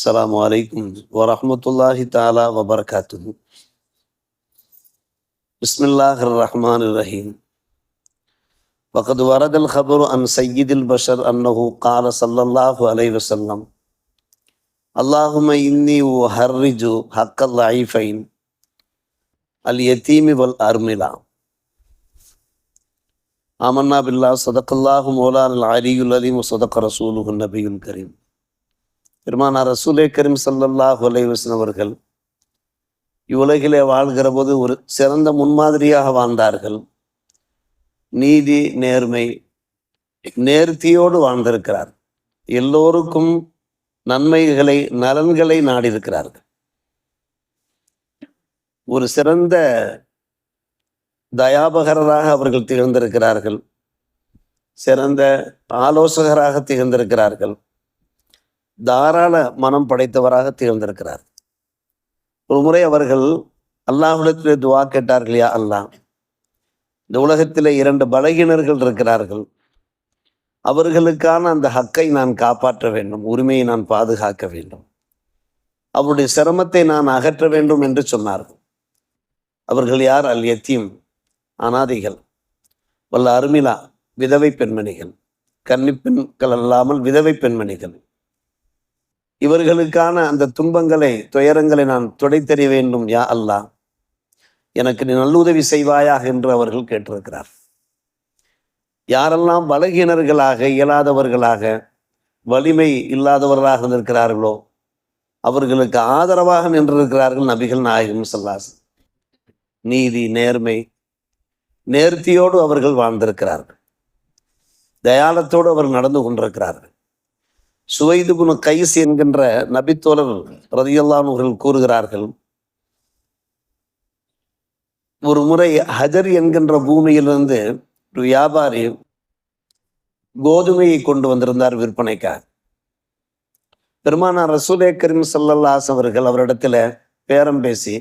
السلام عليكم ورحمة الله تعالى وبركاته. بسم الله الرحمن الرحيم. وقد ورد الخبر عن سيد البشر أنه قال صلى الله عليه وسلم اللهم إني أهرج حق الضعيفين اليتيم والأرملة. آمنا بالله صدق الله مولانا العلي العظيم وصدق رسوله النبي الكريم. பெருமானார் ரசூலே கரீம் ஸல்லல்லாஹு அலைஹி அவர்கள் இவ்வுலகிலே வாழ்கிற போது ஒரு சிறந்த முன்மாதிரியாக வாழ்ந்தார்கள். நீதி நேர்மை நேர்த்தியோடு வாழ்ந்திருக்கிறார். எல்லோருக்கும் நன்மைகளை நலன்களை நாடியிருக்கிறார்கள். ஒரு சிறந்த தயாபகராக அவர்கள் திகழ்ந்திருக்கிறார்கள். சிறந்த ஆலோசகராக திகழ்ந்திருக்கிறார்கள். தாராள மனம் படைத்தவராக திகழ்ந்திருக்கிறார். ஒரு முறை அவர்கள் அல்லாஹுலத்திலே துவா கேட்டார்கள் யா அல்லாஹ் இந்த உலகத்தில் இரண்டு பலகீனர்கள் இருக்கிறார்கள். அவர்களுக்கான அந்த ஹக்கை நான் காப்பாற்ற வேண்டும் உரிமையை நான் பாதுகாக்க வேண்டும். அவருடைய சிரமத்தை நான் அகற்ற வேண்டும் என்று சொன்னார்கள். அவர்கள் யார்? அல் யத்தீம் அனாதைகள். வல்ல அருமிலா விதவை பெண்மணிகள். கன்னிப்பெண்கள் அல்லாமல் விதவை பெண்மணிகள். இவர்களுக்கான அந்த துன்பங்களை துயரங்களை நான் துடைத்தறிய வேண்டும் யா அல்லா எனக்கு நீ நல்லுதவி செய்வாயாக என்று அவர்கள் கேட்டிருக்கிறார். யாரெல்லாம் பலகீனர்களாக இயலாதவர்களாக வலிமை இல்லாதவர்களாக இருக்கிறார்களோ அவர்களுக்கு ஆதரவாக நின்றிருக்கிறார்கள் நபிகள் நாயகம் சல்லாஸ் நீதி நேர்மை நேர்த்தியோடு அவர்கள் வாழ்ந்திருக்கிறார்கள். தயாளத்தோடு அவர்கள் நடந்து கொண்டிருக்கிறார்கள். சுவைது குண கைஸ் என்கின்ற நபித்தோழர் ரதியல்லானவர்கள் கூறுகிறார்கள் ஒரு முறை ஹஜர் என்கின்ற பூமியிலிருந்து ஒரு வியாபாரி கோதுமையை கொண்டு வந்திருந்தார் விற்பனைக்காக. பெருமானார் ரசூலே கரீம் சல்லல்லாஸ் அவர்கள் அவரிடத்துல பேரம் பேசி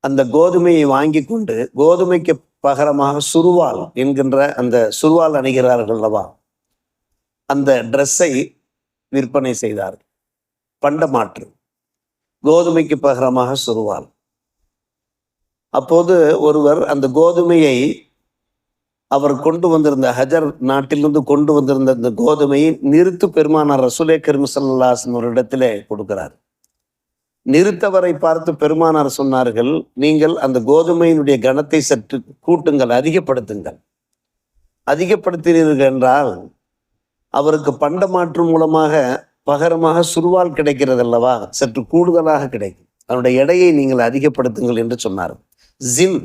அந்த கோதுமையை வாங்கி கொண்டு கோதுமைக்கு பகரமாக சுருவால் என்கின்ற அந்த சுருவால் அணிகிறார்கள் அல்லவா? அந்த ட்ரெஸ்ஸை விற்பனை செய்தார். பண்டமாற்று கோதுமைக்கு பகரமாக சுருவால் அப்போது ஒருவர் அந்த கோதுமையை அவர் கொண்டு வந்திருந்த ஹஜர் நாட்டிலிருந்து கொண்டு வந்திருந்த அந்த கோதுமையை நிறுத்து பெருமானார் ரசுலே கரிமசல்லாசன் ஒரு இடத்திலே கொடுக்கிறார். நிறுத்தவரை பார்த்து பெருமானார் சொன்னார்கள் நீங்கள் அந்த கோதுமையினுடைய கனத்தை சற்று கூட்டுங்கள் அதிகப்படுத்துங்கள். அதிகப்படுத்தினீர்கள் என்றால் அவருக்கு பண்ட மாற்று மூலமாக பகரமாக சுருவால் கிடைக்கிறது அல்லவா சற்று கூடுதலாக கிடைக்கும். அதனுடைய எடையை நீங்கள் அதிகப்படுத்துங்கள் என்று சொன்னார். ஜின்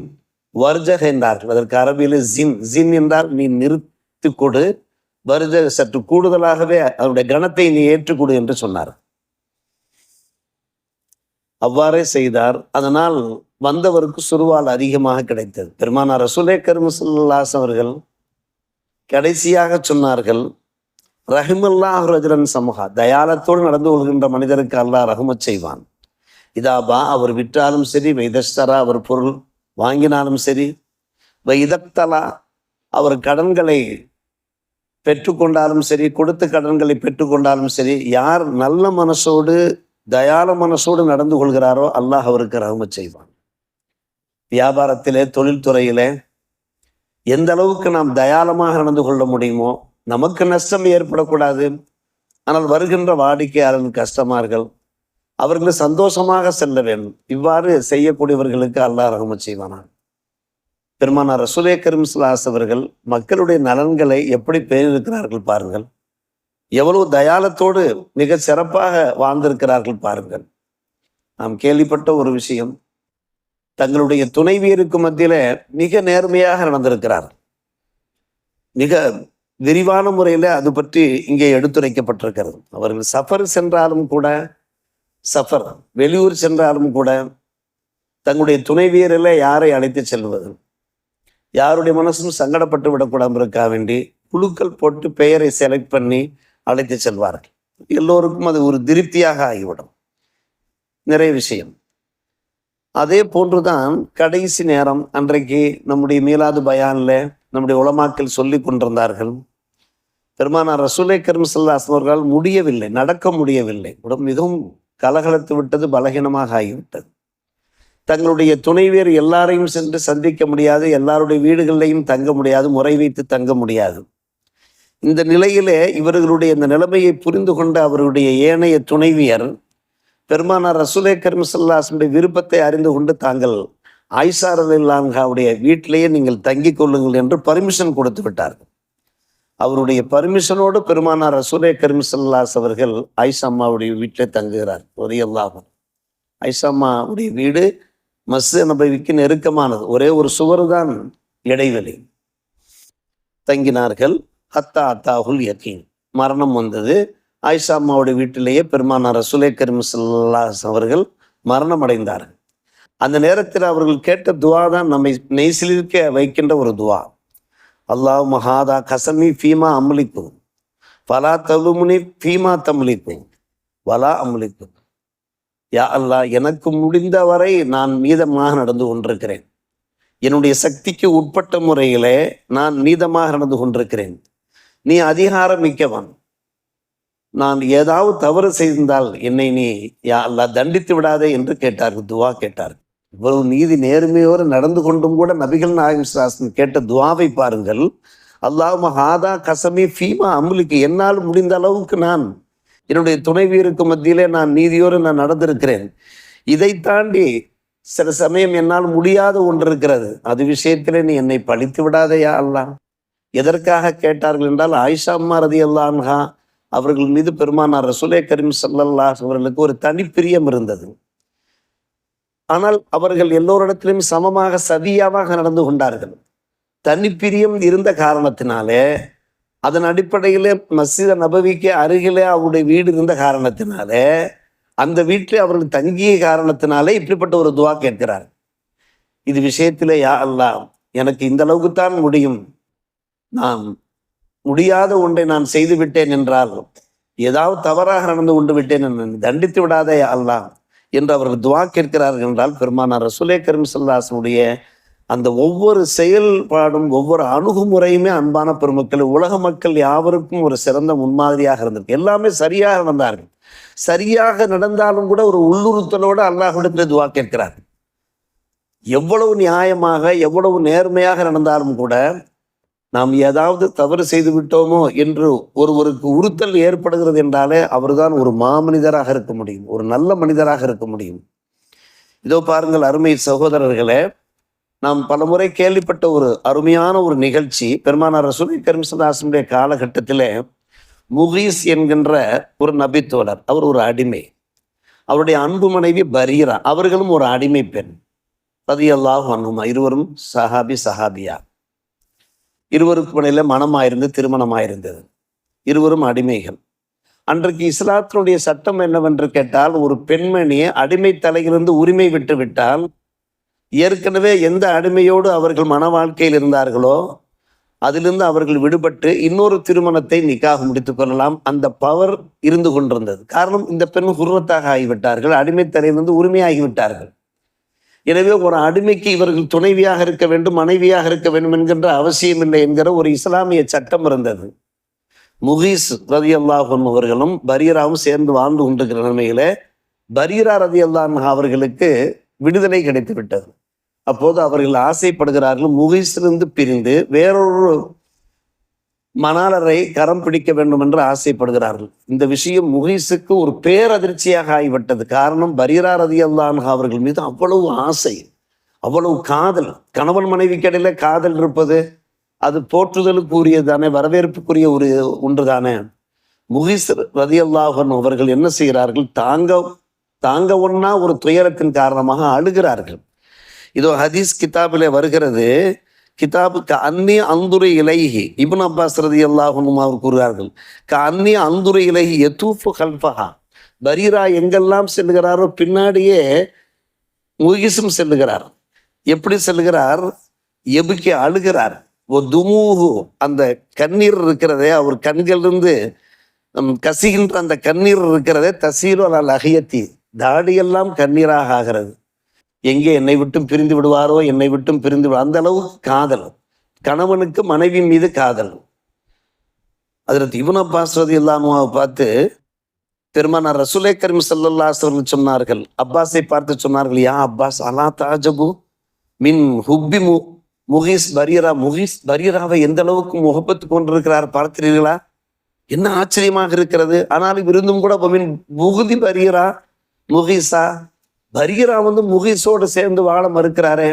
வர்ஜக என்றார்கள். அதற்கு அரபியில் ஜின் ஜின் என்றால் நீ நிறுத்தி கொடு. வருஜ சற்று கூடுதலாகவே அதனுடைய கணத்தை நீ ஏற்றுக்கொடு என்று சொன்னார். அவ்வாறே செய்தார். அதனால் வந்தவருக்கு சுருவால் அதிகமாக கிடைத்தது. பெருமானார் ரசூலே கருமசுல்லாஸ் அவர்கள் கடைசியாக சொன்னார்கள் ரஹிமல்லா ரஜரன் சமூகா தயாலத்தோடு நடந்து கொள்கின்ற மனிதருக்கு அல்லாஹ் ரஹமத் செய்வான். இதாபா அவர் விற்றாலும் சரி வைதஸ்தரா அவர் பொருள் வாங்கினாலும் சரி வைதக்தலா அவர் கடன்களை பெற்றுக்கொண்டாலும் சரி கொடுத்த கடன்களை பெற்றுக்கொண்டாலும் சரி யார் நல்ல மனசோடு தயால மனசோடு நடந்து கொள்கிறாரோ அல்லாஹ் அவருக்கு ரஹமத் செய்வான். வியாபாரத்திலே தொழில்துறையிலே எந்த அளவுக்கு நாம் தயாளமாக நடந்து கொள்ள முடியுமோ நமக்கு நஷ்டம் ஏற்படக்கூடாது. ஆனால் வருகின்ற வாடிக்கையாளர்கள் கஷ்டமார்கள் அவர்கள் சந்தோஷமாக செல்ல வேண்டும். இவ்வாறு செய்யக்கூடியவர்களுக்கு அல்லாஹ் ரகம செய்வானான். பெருமானார் ரசுலே கரிம்ஸ்லாஸ் அவர்கள் மக்களுடைய நலன்களை எப்படி பேணிருக்கிறார்கள் பாருங்கள். எவ்வளவு தயாலத்தோடு மிக சிறப்பாக வாழ்ந்திருக்கிறார்கள் பாருங்கள். நாம் கேள்விப்பட்ட ஒரு விஷயம் தங்களுடைய துணைவியருக்கு மத்தியில மிக நேர்மையாக நடந்திருக்கிறார் மிக விரிவான முறையில் அது பற்றி இங்கே எடுத்துரைக்கப்பட்டிருக்கிறது. அவர்கள் சஃபர் சென்றாலும் கூட சஃபர் வெளியூர் சென்றாலும் கூட தங்களுடைய துணைவியரில் யாரை அழைத்து செல்வது? யாருடைய மனசும் சங்கடப்பட்டு விடக்கூடாமல் இருக்கா வேண்டி குழுக்கள் போட்டு பெயரை செலக்ட் பண்ணி அழைத்து செல்வார்கள். எல்லோருக்கும் அது ஒரு திருப்தியாக ஆகிவிடும். நிறைய விஷயம். அதே போன்றுதான் கடைசி நேரம் அன்றைக்கு நம்முடைய மீலாது பயானில் நம்முடைய உலமாக்கள் சொல்லி கொண்டிருந்தார்கள். பெருமானார் ரசூலை கர்மசல்லாஸ் அவர்களால் முடியவில்லை நடக்க முடியவில்லை. உடம்பு மிகவும் கலகலத்து விட்டது பலகீனமாக ஆகிவிட்டது. தங்களுடைய துணைவேர் எல்லாரையும் சென்று சந்திக்க முடியாது எல்லாருடைய வீடுகளிலையும் தங்க முடியாது முறை வைத்து தங்க முடியாது. இந்த நிலையிலே இவர்களுடைய இந்த நிலைமையை புரிந்து கொண்ட அவருடைய ஏனைய துணைவியர் பெருமானார் ரசூலே கர்மசல்லாசனுடைய விருப்பத்தை அறிந்து கொண்டு தாங்கள் ஆயிஷா ரலில்லான்காவுடைய வீட்டிலேயே நீங்கள் தங்கி கொள்ளுங்கள் என்று பர்மிஷன் கொடுத்து விட்டார்கள். அவருடைய பர்மிஷனோடு பெருமானார் ரசூலே கரிம்சல்லாஸ் அவர்கள் ஆயிஷா அம்மாவுடைய வீட்டிலே தங்குகிறார் ஒரியல்லாகும் ஆயிஷா அம்மாவுடைய வீடு மஸ்ஜி நபவிக்கு நெருக்கமானது ஒரே ஒரு சுவர் தான் இடைவெளி. தங்கினார்கள் ஹத்தா அத்தாஹுல் யக்கீன் மரணம் வந்தது ஆயிஷா அம்மாவுடைய வீட்டிலேயே பெருமானார் ரசூலே கரிம்சல்லாஸ் அவர்கள் மரணம் அடைந்தார்கள். அந்த நேரத்தில் அவர்கள் கேட்ட துவா தான் நம்மை நெய்சிலிருக்க வைக்கின்ற ஒரு துவா. அல்லாஹ் மஹாதா கசமி ஃபீமா அமளிப்பு பலா தலுமுனி ஃபீமா தமளிப்பு வலா அமளிப்பு யா அல்லாஹ் எனக்கு முடிந்த வரை நான் மீதமாக நடந்து கொண்டிருக்கிறேன். என்னுடைய சக்திக்கு உட்பட்ட முறையிலே நான் மீதமாக நடந்து கொண்டிருக்கிறேன். நீ அதிகாரம் மிக்கவன் நான் ஏதாவது தவறு செய்திருந்தால் என்னை நீ யா அல்லாஹ் தண்டித்து விடாதே என்று கேட்டார்கள் துவா கேட்டார்கள். இவ்வளவு நீதி நேர்மையோடு நடந்து கொண்டும் கூட நபிகள் நாயகம் சாசன் கேட்ட துவாவை பாருங்கள். அல்லாஹ் மஹாதா கசமி ஃபீமா அமுலுக்கு என்னால் முடிந்த அளவுக்கு நான் என்னுடைய துணைவியருக்கு மத்தியிலே நான் நீதியோடு நான் நடந்திருக்கிறேன். இதை தாண்டி சில சமயம் என்னால் முடியாத ஒன்று இருக்கிறது. அது விஷயத்திலே நீ என்னை பழித்து விடாதையா அல்லாஹ். எதற்காக கேட்டார்கள் என்றால் ஆயிஷா அம்மா ரதி அல்லான்ஹா அவர்கள் மீது பெருமானார் ரசுலே கரீம் சல்லல்லாஹ் அவர்களுக்கு ஒரு தனிப்பிரியம் இருந்தது. ஆனால் அவர்கள் எல்லோரிடத்திலும் சமமாக சதியாவாக நடந்து கொண்டார்கள். தனிப்பிரியம் இருந்த காரணத்தினாலே அதன் அடிப்படையிலே மசித நபவிக்கு அருகிலே அவருடைய வீடு இருந்த காரணத்தினாலே அந்த வீட்டில் அவர்கள் தங்கிய காரணத்தினாலே இப்படிப்பட்ட ஒரு துவா கேட்கிறார் இது விஷயத்திலே யா அல்லாஹ் எனக்கு இந்த அளவுக்கு தான் முடியும். நான் முடியாத ஒன்றை நான் செய்து விட்டேன் என்றால் ஏதாவது தவறாக நடந்து கொண்டு விட்டேன் என்று தண்டித்து விடாதே யா என்று அவர்கள் துவா கேட்கிறார்கள் என்றால் பெருமானார் ரசுலே கரீம் சல்லாசனுடைய அந்த ஒவ்வொரு செயல்பாடும் ஒவ்வொரு அணுகுமுறையுமே அன்பான பெருமக்கள் உலக மக்கள் யாவருக்கும் ஒரு சிறந்த முன்மாதிரியாக இருந்திருக்கு. எல்லாமே சரியாக நடந்தார்கள். சரியாக நடந்தாலும் கூட ஒரு உள்ளுறுத்தலோடு அல்லாஹ்விடத்தில் துவா கேட்கிறார் எவ்வளவு நியாயமாக எவ்வளவு நேர்மையாக நடந்தாலும் கூட நாம் ஏதாவது தவறு செய்து விட்டோமோ என்று ஒருவருக்கு உறுத்தல் ஏற்படுகிறது என்றாலே அவர்தான் ஒரு மாமனிதராக இருக்க முடியும் ஒரு நல்ல மனிதராக இருக்க முடியும். இதோ பாருங்கள் அருமை சகோதரர்களே நாம் பலமுறை கேள்விப்பட்ட ஒரு அருமையான ஒரு நிகழ்ச்சி. பெருமானார் ரசூலை கரிம்சதாசனுடைய காலகட்டத்தில் முகீஸ் என்கின்ற ஒரு நபித்தோழர் அவர் ஒரு அடிமை. அவருடைய அன்பு மனைவி பரீரா அவர்களும் ஒரு அடிமை பெண். ரதியல்லாஹு அன்ஹுமா இருவரும் சஹாபி சஹாபியா. இருவருக்கு இடையில மனமாயிருந்து திருமணமாயிருந்தது. இருவரும் அடிமைகள். அன்றைக்கு இஸ்லாத்தினுடைய சட்டம் என்னவென்று கேட்டால் ஒரு பெண்மணியை அடிமை தலையிலிருந்து உரிமை விட்டு விட்டால் ஏற்கனவே எந்த அடிமையோடு அவர்கள் மன வாழ்க்கையில் இருந்தார்களோ அதிலிருந்து அவர்கள் விடுபட்டு இன்னொரு திருமணத்தை நிக்காக முடித்துக் கொள்ளலாம். அந்த பவர் இருந்து கொண்டிருந்தது. காரணம் இந்த பெண் குர்வத்தாக ஆகிவிட்டார்கள். அடிமை தலையிலிருந்து உரிமையாகிவிட்டார்கள் எனவே ஒரு அடிமைக்கு இவர்கள் துணைவியாக இருக்க வேண்டும் மனைவியாக இருக்க வேண்டும் என்கின்ற அவசியம் இல்லை என்கிற ஒரு இஸ்லாமிய சட்டம் இருந்தது. முகீஸ் ரதி அல்லாஹன் அவர்களும் பரீராவும் சேர்ந்து வாழ்ந்து கொண்டிருக்கிற நிலைமையில பரீரா ரதி அல்லான் அவர்களுக்கு விடுதலை கிடைத்து விட்டது அப்போது அவர்கள் ஆசைப்படுகிறார்கள் முகீஸிலிருந்து பிரிந்து வேறொரு மணாளரை கரம் பிடிக்க வேண்டும் என்று ஆசைப்படுகிறார்கள். இந்த விஷயம் முகீஸுக்கு ஒரு பேரதிர்ச்சியாக ஆகிவிட்டது. காரணம் பரீரா ரதி அல்லான் அவர்கள் மீது அவ்வளவு ஆசை அவ்வளவு காதல் கணவன் மனைவிக்கு இடையில காதல் இருப்பது அது போற்றுதலுக்குரியது தானே வரவேற்புக்குரிய ஒரு ஒன்று தானே முகிஸ் ரதி அல்லாஹன் அவர்கள் என்ன செய்கிறார்கள்? தாங்க தாங்க ஒன்னா ஒரு துயரத்தின் காரணமாக அழுகிறார்கள். இதோ ஹதீஸ் கிதாபிலே வருகிறது கிதாபுக்கு அந்நிய அந்துரை இலகி இபுன் அப்பாஸ் ரதி அல்லாஹும் அவர் கூறுகிறார்கள் க அந்நிய அந்துரை இலைஹி எத்தூஃபு கல்பஹா பரீரா எங்கெல்லாம் செல்கிறாரோ பின்னாடியே முகிசும் செல்லுகிறார். எப்படி செல்கிறார் எபுக்கி அழுகிறார். ஓ துமூஹு அந்த கண்ணீர் இருக்கிறதே அவர் கண்களிலிருந்து கசிகின்ற அந்த கண்ணீர் இருக்கிறதே தசீரோ அல் அகையத்தி தாடியெல்லாம் கண்ணீராக ஆகிறது. எங்கே என்னை விட்டும் பிரிந்து விடுவாரோ? என்னை விட்டும் பிரிந்து விடு அந்த அளவு காதல். கணவனுக்கு மனைவி மீது காதல். அதில் இவன் அப்பாஸ் இல்லாமாவை பார்த்து பெருமானார் ரசுலே கரீம் ஸல்லல்லாஹு அவர்கள் சொன்னார்கள் அப்பாஸை பார்த்து சொன்னார்கள் யா அப்பாஸ் அலா தாஜபு மின் ஹுப்பி மு முகீஸ் பரீரா முகீஸ் பரீராவை எந்த அளவுக்கு முகப்பத்து கொண்டிருக்கிறார் பார்க்கிறீர்களா? என்ன ஆச்சரியமாக இருக்கிறது? ஆனாலும் விருந்தும் கூட மின் முகுதி பரீரா முகீஸா பரீரா வந்து முகிசோடு சேர்ந்து வாழ மறுக்கிறாரே.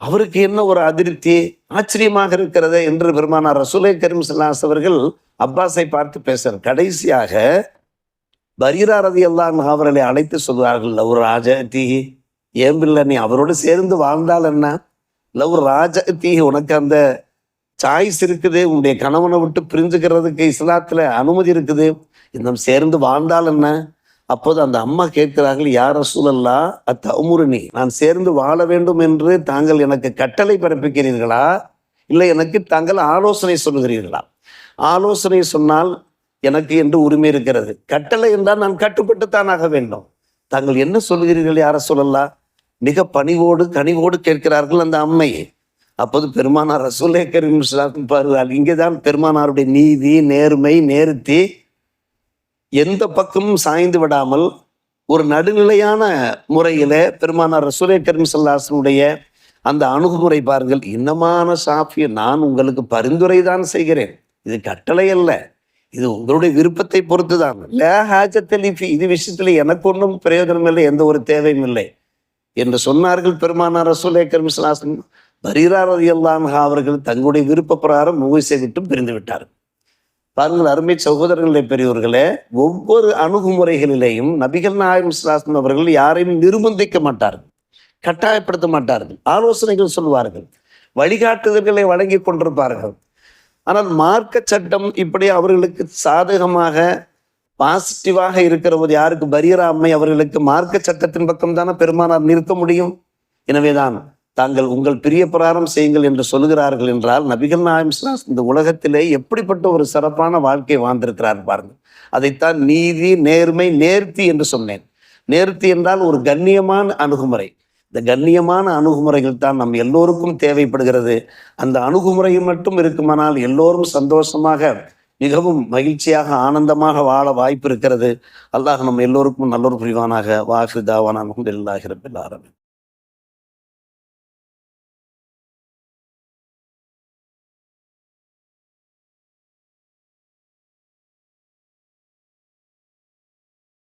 அவருக்கு என்ன ஒரு அதிருப்தி? ஆச்சரியமாக இருக்கிறது என்று பெருமானார் ரசூலை கரீம் சல்லாஸ் அவர்கள் அப்பாஸை பார்த்து பேசுகிறார் கடைசியாக பரீரா ரதி அல்லாஹ் அவர்களை அழைத்து சொல்வார்கள் லவ் ராஜா தீ ஏம்பில்ல நீ அவரோடு சேர்ந்து வாழ்ந்தால் என்ன? லவ் ராஜா தீ உனக்கு அந்த சாய்ஸ் இருக்குது உன்னுடைய கணவனை விட்டு பிரிஞ்சுக்கிறதுக்கு இஸ்லாத்தில் அனுமதி இருக்குது. இன்னும் சேர்ந்து வாழ்ந்தால் என்ன? அப்போது அந்த அம்மா கேட்கிறார்கள் யார் சூழல்லா அத்தமுருணி நான் சேர்ந்து வாழ வேண்டும் என்று தாங்கள் எனக்கு கட்டளை பிறப்பிக்கிறீர்களா? இல்லை எனக்கு தாங்கள் ஆலோசனை சொல்லுகிறீர்களா? ஆலோசனை சொன்னால் எனக்கு என்று உரிமை இருக்கிறது. கட்டளை என்றால் நான் கட்டுப்பட்டுத்தான் ஆக வேண்டும். தாங்கள் என்ன சொல்கிறீர்கள் யார சொல்லலாம் மிக பணிவோடு கனிவோடு கேட்கிறார்கள் அந்த அம்மையை அப்போது பெருமானார் ரசூலே கரீம் ஸல்லல்லாஹு பாருங்கள் இங்கேதான் பெருமானாருடைய நீதி நேர்மை நேர்த்தி எந்த பக்கமும் சாய்ந்து விடாமல் ஒரு நடுநிலையான முறையில பெருமானார் ரசூலே கரீம் அந்த அணுகுமுறை பாருங்கள். இன்னமான சாஃபிய நான் உங்களுக்கு பரிந்துரை தான் செய்கிறேன். இது கட்டளை அல்ல. இது உங்களுடைய விருப்பத்தை பொறுத்து தான் இது விஷயத்துல எனக்கு ஒன்றும் பிரயோஜனம் இல்லை எந்த ஒரு தேவையும் இல்லை. என்று சொன்னார்கள் பெருமானார் ரசூலே கரீம் ஸல்லல்லாஹு பரீரா அவர்கள் தங்களுடைய விருப்ப பிரகாரம் முகை விட்டு பிரிந்து விட்டார்கள் பாருங்கள் அருமை சகோதரர்களே பெரியவர்களே ஒவ்வொரு அணுகுமுறைகளிலேயும் நபிகள் நாயகம் ஸல்லல்லாஹு அவர்கள் யாரையும் நிர்பந்திக்க மாட்டார்கள் கட்டாயப்படுத்த மாட்டார்கள் ஆலோசனைகள் சொல்வார்கள் வழிகாட்டுதல்களை வழங்கி கொண்டிருப்பார்கள். ஆனால் மார்க்க சட்டம் இப்படி அவர்களுக்கு சாதகமாக பாசிட்டிவாக இருக்கிற போது யாருக்கு பரீரா அம்மை அவர்களுக்கு மார்க்க சட்டத்தின் பக்கம் தானே பெருமானார் நிற்க முடியும்? எனவேதான் தாங்கள் உங்கள் பிரிய பிரகாரம் செய்யுங்கள் என்று சொல்கிறார்கள் என்றால் நபிகள் நாயம் இந்த உலகத்திலே எப்படிப்பட்ட ஒரு சிறப்பான வாழ்க்கை வாழ்ந்திருக்கிறார் பாருங்கள். அதைத்தான் நீதி நேர்மை நேர்த்தி என்று சொன்னேன். நேர்த்தி என்றால் ஒரு கண்ணியமான அணுகுமுறை. இந்த கண்ணியமான அணுகுமுறைகள் தான் நம் எல்லோருக்கும் தேவைப்படுகிறது. அந்த அணுகுமுறை மட்டும் இருக்குமானால் எல்லோரும் சந்தோஷமாக மிகவும் மகிழ்ச்சியாக ஆனந்தமாக வாழ வாய்ப்பு இருக்கிறது. அல்லாஹ் நம்ம எல்லோருக்கும் நல்லொரு புரிவானாக. வாஹிதாவான அலமதுல்லாஹி ஆரம்பி